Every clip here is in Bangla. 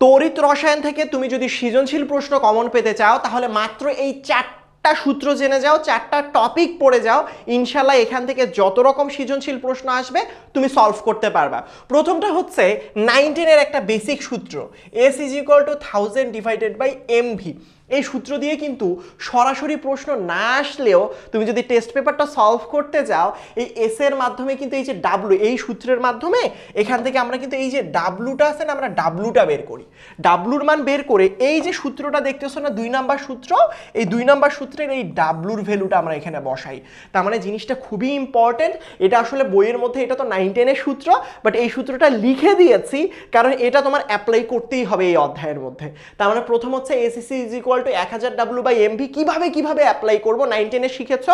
তড়িৎ রসায়ন থেকে তুমি যদি সৃজনশীল প্রশ্ন কমন পেতে চাও, তাহলে মাত্র এই চারটা সূত্র জেনে যাও, চারটা টপিক পড়ে যাও। ইনশাল্লাহ এখান থেকে যত রকম সৃজনশীল প্রশ্ন আসবে, তুমি সলভ করতে পারবা। প্রথমটা হচ্ছে নাইনটিনের একটা বেসিক সূত্র S is equal to thousand divided by M V এই সূত্র দিয়ে কিন্তু সরাসরি প্রশ্ন না আসলেও তুমি যদি টেস্ট পেপারটা সলভ করতে যাও, এই এস এর মাধ্যমে কিন্তু এই যে ডাব্লু এই সূত্রের মাধ্যমে এখান থেকে আমরা কিন্তু এই যে ডাব্লুটা আছে না, আমরা ডাব্লুটা বের করি। ডাব্লুর মান বের করে এই যে সূত্রটা দেখতেছো না, দুই নাম্বার সূত্র, এই দুই নাম্বার সূত্রের এই ডাব্লুর ভ্যালুটা আমরা এখানে বসাই। তার মানে জিনিসটা খুবই ইম্পর্টেন্ট এটা আসলে বইয়ের মধ্যে, এটা তো নাইন টেনের সূত্র বাট এই সূত্রটা লিখে দিয়েছি, কারণ এটা তোমার অ্যাপ্লাই করতেই হবে এই অধ্যায়ের মধ্যে। তার মানে প্রথম হচ্ছে এসিসি ইজ টু এক হাজার ডাব্লু বাই এমভি কীভাবে কীভাবে অ্যাপ্লাই করব? নাইন টেনে শিখেছ?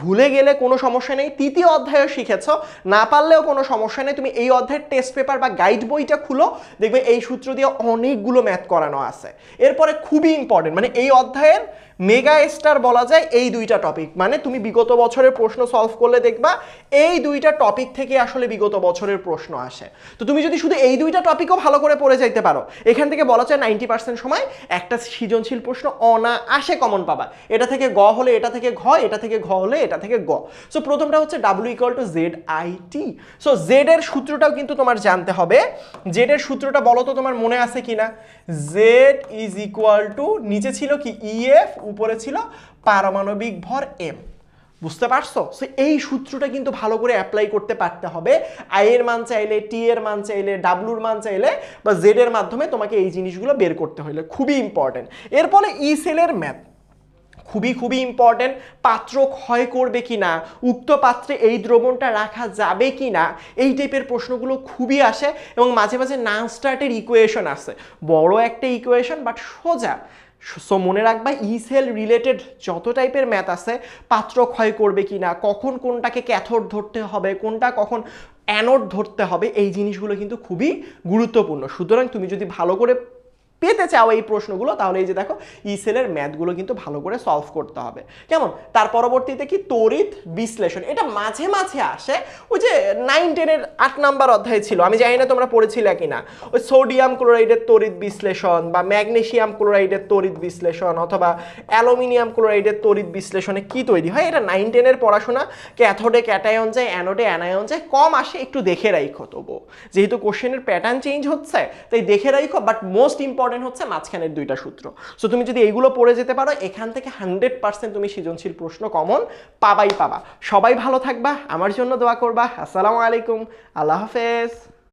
ভুলে গেলে কোনো সমস্যা নেই। তৃতীয় অধ্যায়ও শিখেছ। না পারলেও কোনো সমস্যা নেই। তুমি এই অধ্যায়ের টেস্ট পেপার বা গাইড বইটা খুলো। দেখবে এই সূত্র দিয়ে অনেকগুলো ম্যাথ করানো আছে। এরপরে খুবই ইম্পর্টেন্ট মানে এই অধ্যায়ের মেগা স্টার বলা যায় এই দুইটা টপিক মানে তুমি বিগত বছরের প্রশ্ন সলভ করলে দেখবা, এই দুইটা টপিক থেকে আসলে বিগত বছরের প্রশ্ন আসে। তো তুমি যদি শুধু এই দুইটা টপিকও ভালো করে পড়ে যাইতে পারো, এখান থেকে বলা যায় নাইনটি পার্সেন্ট সময় একটা সৃজনশীল প্রশ্ন অনা আসে কমন পাবা। এটা থেকে গ হলে এটা থেকে ঘ, এটা থেকে ঘ হলে এটা থেকে গ। সো প্রথমটা হচ্ছে W equal to Z I T so Z এর সূত্রটাও কিন্তু তোমার জানতে হবে। জেড এর সূত্রটা বলো তো তোমার মনে আছে কিনা? জেড ইজ ইকুয়াল টু নিচে ছিল কি? ইএফ উপরে ছিল পারমাণবিক ভর এম বুঝতে পারছ? সো এই সূত্রটা কিন্তু ভালো করে অ্যাপ্লাই করতে পারতে হবে। আই এর মান চাইলে টি এর মান চাইলে ডাব্লুর মান চাইলে, বা জেড এর মাধ্যমে তোমাকে এই জিনিসগুলো বের করতে হলে। খুবই ইম্পর্টেন্ট এরপরে ই সেলের ম্যাথ খুবই খুবই ইম্পর্টেন্ট পাত্র ক্ষয় করবে কি না উক্ত পাত্রে এই দ্রবণটা রাখা যাবে কি না এই টাইপের প্রশ্নগুলো খুবই আসে এবং মাঝে মাঝে নান স্টার্টের ইকুয়েশন আসে বড় একটা ইকুয়েশন বাট সোজা সো মনে রাখবা ইসেল সেল রিলেটেড যত টাইপের ম্যাথ আছে, পাত্র ক্ষয় করবে কি না, কখন কোনটাকে ক্যাথোড ধরতে হবে, কোনটা কখন অ্যানোড ধরতে হবে, এই জিনিসগুলো কিন্তু খুবই গুরুত্বপূর্ণ। সুতরাং তুমি যদি ভালো করে পেতে চাও এই প্রশ্নগুলো, তাহলে এই যে দেখো, ই সেলের ম্যাথগুলো কিন্তু ভালো করে সলভ করতে হবে। কেমন? তার পরবর্তীতে কি? তড়িৎ বিশ্লেষণ। এটা মাঝে মাঝে আসে। ওই যে নাইন টেনের আট নাম্বার অধ্যায় ছিল, আমি জানি না তোমরা পড়েছিলে কিনা। ওই সোডিয়াম ক্লোরাইডের তড়িৎ বিশ্লেষণ বা ম্যাগনেসিয়াম ক্লোরাইডের তড়িৎ বিশ্লেষণ অথবা অ্যালুমিনিয়াম ক্লোরাইডের তড়িৎ বিশ্লেষণে কি তৈরি হয়? এটা নাইন টেনের পড়াশোনা। ক্যাথোডে ক্যাটায়ন যায় অ্যানোডে অ্যানায়ন যায়, কম আসে, একটু দেখে রাখো তবু যেহেতু কোশ্চেনের প্যাটার্ন চেঞ্জ হচ্ছে, তাই দেখে রাখো বাট মোস্ট ইম্পর্টেন্ট হচ্ছে মাঝখানের দুইটা সূত্র। সো তুমি যদি এইগুলো পড়ে যেতে পারো, এখান থেকে হান্ড্রেড পার্সেন্ট তুমি সৃজনশীল প্রশ্ন কমন পাবাই পাবা। সবাই ভালো থাকবা, আমার জন্য দোয়া করবা। আসসালামু আলাইকুম। আল্লাহ হাফেজ।